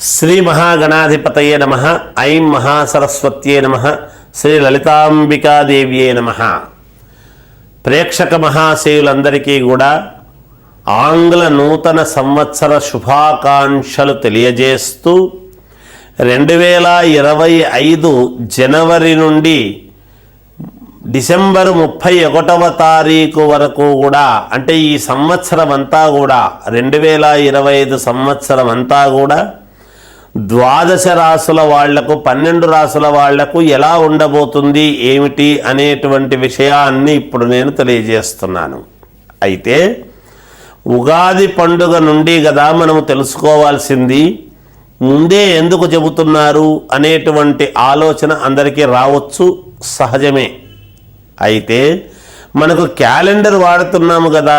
శ్రీ మహాగణాధిపతయే నమ ఐం మహాసరస్వత్యే నమ శ్రీ లలితాంబికాదేవ్యే నమ. ప్రేక్షక మహాశయులందరికీ కూడా ఆంగ్ల నూతన సంవత్సర శుభాకాంక్షలు తెలియజేస్తూ రెండు వేల ఇరవై ఐదు జనవరి నుండి డిసెంబర్ ముప్పై ఒకటవ తారీఖు వరకు కూడా అంటే ఈ సంవత్సరం అంతా కూడా రెండు వేల ఇరవై ఐదు సంవత్సరం అంతా కూడా ద్వాదశ రాసుల వాళ్ళకు పన్నెండు రాసుల వాళ్ళకు ఎలా ఉండబోతుంది ఏమిటి అనేటువంటి విషయాన్ని ఇప్పుడు నేను తెలియజేస్తున్నాను. అయితే ఉగాది పండుగ నుండి కదా మనము తెలుసుకోవాల్సింది ముందే ఎందుకు చెబుతున్నారు అనేటువంటి ఆలోచన అందరికీ రావచ్చు సహజమే. అయితే మనకు క్యాలెండర్ వాడుతున్నాము కదా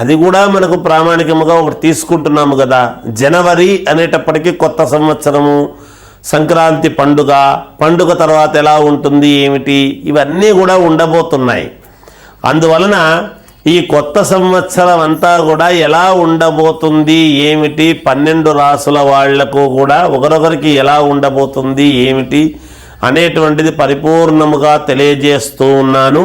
అది కూడా మనకు ప్రామాణికముగా ఒకటి తీసుకుంటున్నాము కదా. జనవరి అనేటప్పటికీ కొత్త సంవత్సరము సంక్రాంతి పండుగ పండుగ తర్వాత ఎలా ఉంటుంది ఏమిటి ఇవన్నీ కూడా ఉండబోతున్నాయి. అందువలన ఈ కొత్త సంవత్సరం అంతా కూడా ఎలా ఉండబోతుంది ఏమిటి పన్నెండు రాసుల వాళ్ళకు కూడా ఒకరొకరికి ఎలా ఉండబోతుంది ఏమిటి అనేటువంటిది పరిపూర్ణముగా తెలియజేస్తూ ఉన్నాను.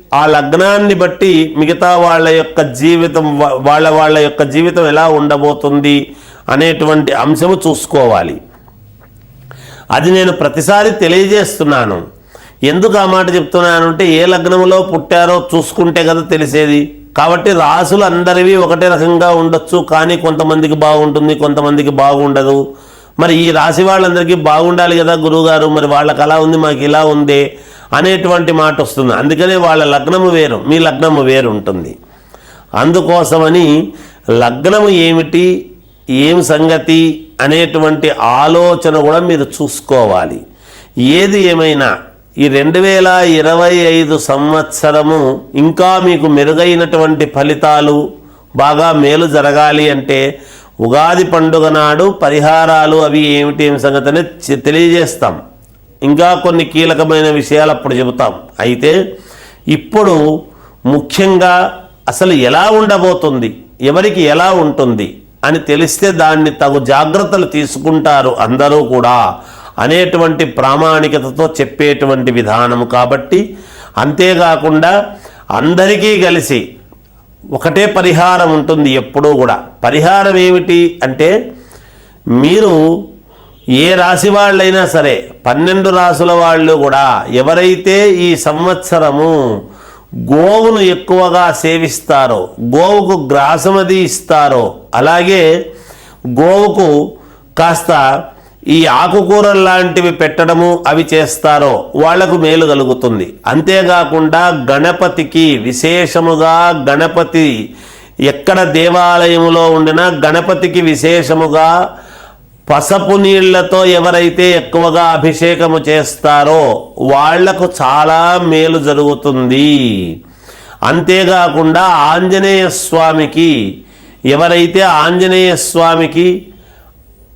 ఆ లగ్నాన్ని బట్టి మిగతా వాళ్ళ యొక్క జీవితం వాళ్ళ వాళ్ళ యొక్క జీవితం ఎలా ఉండబోతుంది అనేటువంటి అంశము చూసుకోవాలి. అది నేను ప్రతిసారి తెలియజేస్తున్నాను. ఎందుకు ఆ మాట చెప్తున్నాను అంటే ఏ లగ్నంలో పుట్టారో చూసుకుంటే కదా తెలిసేది. కాబట్టి రాసులు అందరివి ఒకటే రకంగా ఉండొచ్చు కానీ కొంతమందికి బాగుంటుంది కొంతమందికి బాగుండదు. మరి ఈ రాశి వాళ్ళందరికీ బాగుండాలి కదా గురువుగారు మరి వాళ్ళకి అలా ఉంది మాకు ఇలా ఉంది అనేటువంటి మాట వస్తుంది. అందుకనే వాళ్ళ లగ్నము వేరు మీ లగ్నము వేరు ఉంటుంది అందుకోసమని లగ్నము ఏమిటి ఏం సంగతి అనేటువంటి ఆలోచన కూడా మీరు చూసుకోవాలి. ఏది ఏమైనా ఈ రెండు వేల ఇరవై ఐదు సంవత్సరము ఇంకా మీకు మెరుగైనటువంటి ఫలితాలు బాగా మేలు జరగాలి అంటే ఉగాది పండుగ నాడు పరిహారాలు అవి ఏమిటి ఏమి సంగతి తెలియజేస్తాం. ఇంకా కొన్ని కీలకమైన విషయాలు అప్పుడు చెబుతాం. అయితే ఇప్పుడు ముఖ్యంగా అసలు ఎలా ఉండబోతుంది? ఎవరికి ఎలా ఉంటుంది? అని తెలిస్తే దాన్ని తగు జాగ్రత్తలు తీసుకుంటారు అందరూ కూడా అనేటువంటి ప్రామాణికతతో చెప్పేటువంటి విధానము కాబట్టి అంతేకాకుండా అందరికీ కలిసి ఒకటే పరిహారం ఉంటుంది ఎప్పుడూ కూడా. పరిహారం ఏమిటి అంటే మీరు ఏ రాశి వాళ్ళైనా సరే పన్నెండు రాసుల వాళ్ళు కూడా ఎవరైతే ఈ సంవత్సరము గోవును ఎక్కువగా సేవిస్తారో గోవుకు గ్రాసమది ఇస్తారో అలాగే గోవుకు కాస్త ఈ ఆకుకూరలు లాంటివి పెట్టడము అవి చేస్తారో వాళ్ళకు మేలు కలుగుతుంది. అంతేకాకుండా గణపతికి విశేషముగా గణపతి ఎక్కడ దేవాలయంలో ఉండినా గణపతికి విశేషముగా పసపు నీళ్ళతో ఎవరైతే ఎక్కువగా అభిషేకము చేస్తారో వాళ్ళకు చాలా మేలు జరుగుతుంది. అంతేకాకుండా ఆంజనేయ స్వామికి ఎవరైతే ఆంజనేయ స్వామికి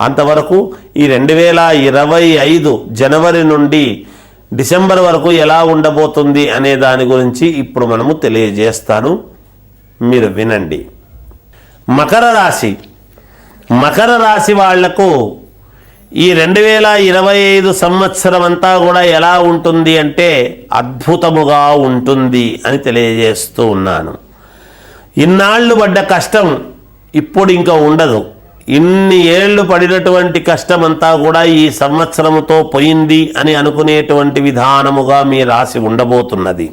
అంతవరకు ఈ రెండు వేల ఇరవై ఐదు జనవరి నుండి డిసెంబర్ వరకు ఎలా ఉండబోతుంది అనే దాని గురించి ఇప్పుడు మనము తెలియజేస్తాను. మీరు వినండి. మకర రాశి. మకర రాశి వాళ్ళకు ఈ రెండు వేల ఇరవై ఐదు సంవత్సరం అంతా కూడా ఎలా ఉంటుంది అంటే అద్భుతముగా ఉంటుంది అని తెలియజేస్తూ ఉన్నాను. ఇన్నాళ్ళు పడ్డ కష్టం ఇప్పుడు ఇంకా ఉండదు. ఇన్ని ఏళ్ళు పడినటువంటి కష్టమంతా కూడా ఈ సంవత్సరముతో పోయింది అని అనుకునేటువంటి విధానముగా మీ రాసి ఉండబోతున్నది.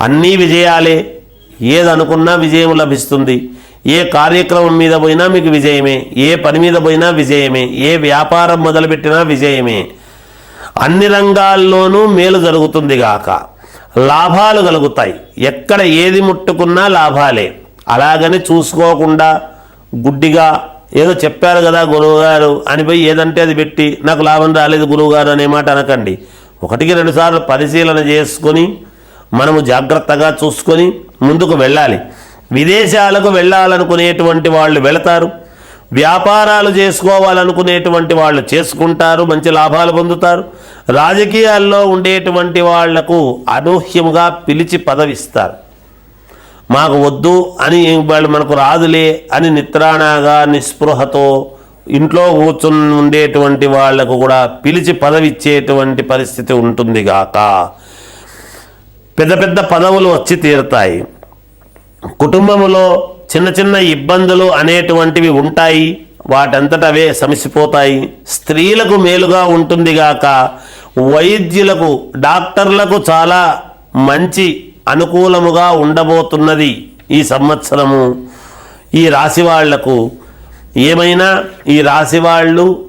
అన్నీ విజయాలే. ఏదనుకున్నా విజయం లభిస్తుంది. ఏ కార్యక్రమం మీద పోయినా మీకు విజయమే. ఏ పని మీద పోయినా విజయమే. ఏ వ్యాపారం మొదలుపెట్టినా విజయమే. అన్ని రంగాల్లోనూ మేలు జరుగుతుంది గాక. లాభాలు కలుగుతాయి. ఎక్కడ ఏది ముట్టుకున్నా లాభాలే. అలాగని చూసుకోకుండా గుడ్డిగా ఏదో చెప్పారు కదా గురువుగారు అని పోయి ఏదంటే అది పెట్టి నాకు లాభం రాలేదు గురువుగారు అనే మాట అనకండి. ఒకటికి రెండుసార్లు పరిశీలన చేసుకొని మనము జాగ్రత్తగా చూసుకొని ముందుకు వెళ్ళాలి. విదేశాలకు వెళ్ళాలనుకునేటువంటి వాళ్ళు వెళతారు. వ్యాపారాలు చేసుకోవాలనుకునేటువంటి వాళ్ళు చేసుకుంటారు మంచి లాభాలు పొందుతారు. రాజకీయాల్లో ఉండేటువంటి వాళ్ళకు అనూహ్యముగా పిలిచి పదవిస్తారు. మాకు వద్దు అని వాళ్ళు మనకు రాదులే అని నిత్రాణగా నిస్పృహతో ఇంట్లో కూర్చుని ఉండేటువంటి వాళ్ళకు కూడా పిలిచి పదవిచ్చేటువంటి పరిస్థితి ఉంటుంది గాక. పెద్ద పెద్ద పదవులు వచ్చి తీరుతాయి. కుటుంబంలో చిన్న చిన్న ఇబ్బందులు అనేటువంటివి ఉంటాయి. వాటంతట అవే సమసిపోతాయి. స్త్రీలకు మేలుగా ఉంటుంది గాక. వైద్యులకు డాక్టర్లకు చాలా మంచి అనుకూలముగా ఉండబోతున్నది ఈ సంవత్సరము. ఈ రాశి వాళ్ళకు ఏమైనా ఈ రాశి వాళ్ళు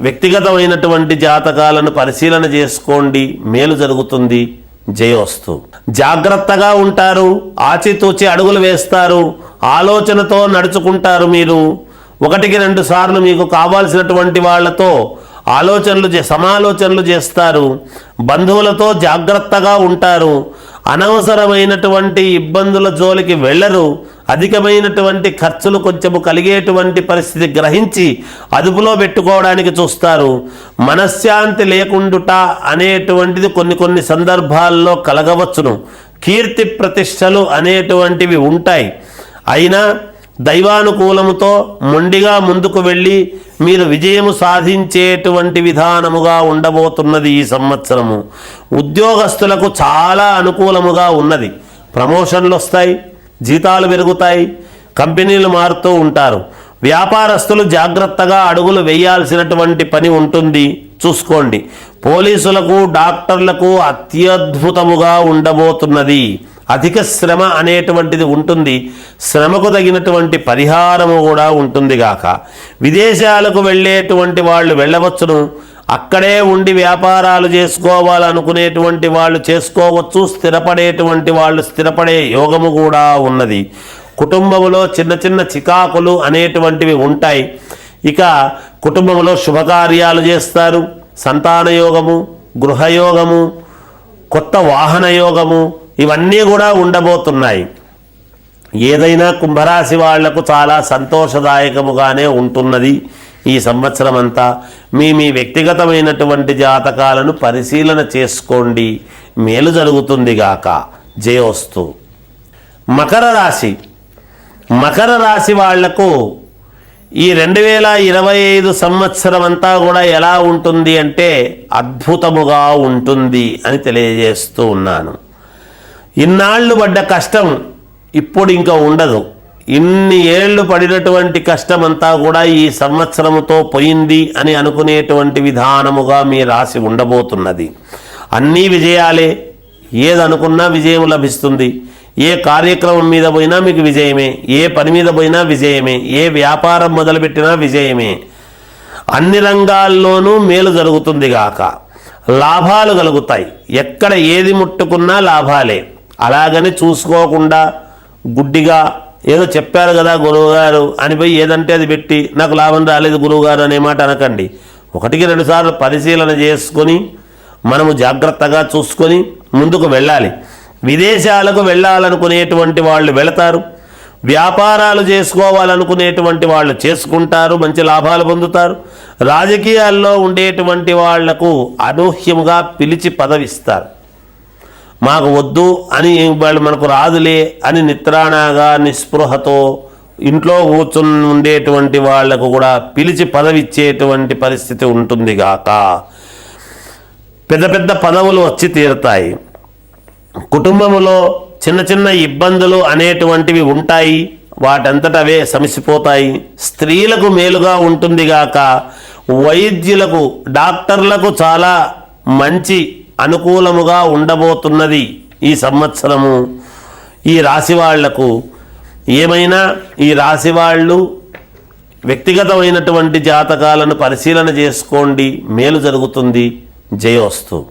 వ్యక్తిగతమైనటువంటి జాతకాలను పరిశీలన చేసుకోండి. మేలు జరుగుతుంది. జయోస్తు. జాగ్రత్తగా ఉంటారు. ఆచితూచి అడుగులు వేస్తారు. ఆలోచనతో నడుచుకుంటారు మీరు. ఒకటికి రెండు సార్లు మీకు కావాల్సినటువంటి వాళ్ళతో ఆలోచనలు చే సమాలోచనలు చేస్తారు. బంధువులతో జాగ్రత్తగా ఉంటారు. అనవసరమైనటువంటి ఇబ్బందుల జోలికి వెళ్ళరు. అధికమైనటువంటి ఖర్చులు కొంచెము కలిగేటువంటి పరిస్థితి గ్రహించి అదుపులో పెట్టుకోవడానికి చూస్తారు. మనశ్శాంతి లేకుండుట అనేటువంటిది కొన్ని కొన్ని సందర్భాల్లో కలగవచ్చును. కీర్తి ప్రతిష్టలు అనేటువంటివి ఉంటాయి. అయినా దైవానుకూలముతో మొండిగా ముందుకు వెళ్ళి మీరు విజయము సాధించేటువంటి విధానముగా ఉండబోతున్నది ఈ సంవత్సరము. ఉద్యోగస్తులకు చాలా అనుకూలముగా ఉన్నది. ప్రమోషన్లు వస్తాయి జీతాలు పెరుగుతాయి కంపెనీలు మారుతూ ఉంటారు. వ్యాపారస్తులు జాగ్రత్తగా అడుగులు వేయాల్సినటువంటి పని ఉంటుంది. చూసుకోండి. పోలీసులకు డాక్టర్లకు అత్యద్భుతముగా ఉండబోతున్నది. అధిక శ్రమ అనేటువంటిది ఉంటుంది. శ్రమకు తగినటువంటి పరిహారము కూడా ఉంటుంది గాక. విదేశాలకు వెళ్ళేటువంటి వాళ్ళు వెళ్ళవచ్చును. అక్కడే ఉండి వ్యాపారాలు చేసుకోవాలనుకునేటువంటి వాళ్ళు చేసుకోవచ్చు. స్థిరపడేటువంటి వాళ్ళు స్థిరపడే యోగము కూడా ఉన్నది. కుటుంబంలో చిన్న చిన్న చికాకులు అనేటువంటివి ఉంటాయి. ఇక కుటుంబంలో శుభకార్యాలు చేస్తారు. సంతాన యోగము గృహయోగము కొత్త వాహన యోగము ఇవన్నీ కూడా ఉండబోతున్నాయి. ఏదైనా కుంభరాశి వాళ్ళకు చాలా సంతోషదాయకముగానే ఉంటున్నది ఈ సంవత్సరం అంతా మీ మీ వ్యక్తిగతమైనటువంటి జాతకాలను పరిశీలన చేసుకోండి. మేలు జరుగుతుంది గాక. జయోస్తు మకర రాశి. మకర రాశి వాళ్ళకు ఈ రెండు వేల ఇరవై ఐదు సంవత్సరం అంతా కూడా ఎలా ఉంటుంది అంటే అద్భుతముగా ఉంటుంది అని తెలియజేస్తూ ఉన్నాను. ఇన్నాళ్ళు పడ్డ కష్టం ఇప్పుడు ఇంకా ఉండదు. ఇన్ని ఏళ్ళు పడినటువంటి కష్టమంతా కూడా ఈ సంవత్సరముతో పోయింది అని అనుకునేటువంటి విధానముగా మీ రాసి ఉండబోతున్నది. అన్నీ విజయాలే. ఏదనుకున్నా విజయం లభిస్తుంది. ఏ కార్యక్రమం మీద పోయినా మీకు విజయమే. ఏ పని మీద పోయినా విజయమే. ఏ వ్యాపారం మొదలుపెట్టినా విజయమే. అన్ని రంగాల్లోనూ మేలు జరుగుతుంది గాక. లాభాలు కలుగుతాయి. ఎక్కడ ఏది ముట్టుకున్నా లాభాలే. అలాగని చూసుకోకుండా గుడ్డిగా ఏదో చెప్పారు కదా గురువుగారు అని పోయి ఏదంటే అది పెట్టి నాకు లాభం రాలేదు గురువుగారు అనే మాట అనకండి. ఒకటికి రెండుసార్లు పరిశీలన చేసుకొని మనము జాగ్రత్తగా చూసుకొని ముందుకు వెళ్ళాలి. విదేశాలకు వెళ్ళాలనుకునేటువంటి వాళ్ళు వెళతారు. వ్యాపారాలు చేసుకోవాలనుకునేటువంటి వాళ్ళు చేసుకుంటారు మంచి లాభాలు పొందుతారు. రాజకీయాల్లో ఉండేటువంటి వాళ్ళకు అనూహ్యముగా పిలిచి పదవిస్తారు. మాకు వద్దు అని వాళ్ళు మనకు రాదులే అని నిత్రాణగా నిస్పృహతో ఇంట్లో కూర్చుని ఉండేటువంటి వాళ్ళకు కూడా పిలిచి పదవిచ్చేటువంటి పరిస్థితి ఉంటుంది గాక. పెద్ద పెద్ద పదవులు వచ్చి తీరుతాయి. కుటుంబంలో చిన్న చిన్న ఇబ్బందులు అనేటువంటివి ఉంటాయి. వాటంతట అవే సమసిపోతాయి. స్త్రీలకు మేలుగా ఉంటుంది గాక. వైద్యులకు డాక్టర్లకు చాలా మంచి అనుకూలముగా ఉండబోతున్నది ఈ సంవత్సరము. ఈ రాశి వాళ్ళకు ఏమైనా ఈ రాశి వాళ్ళు వ్యక్తిగతమైనటువంటి జాతకాలను పరిశీలన చేసుకోండి. మేలు జరుగుతుంది. జయోస్తు.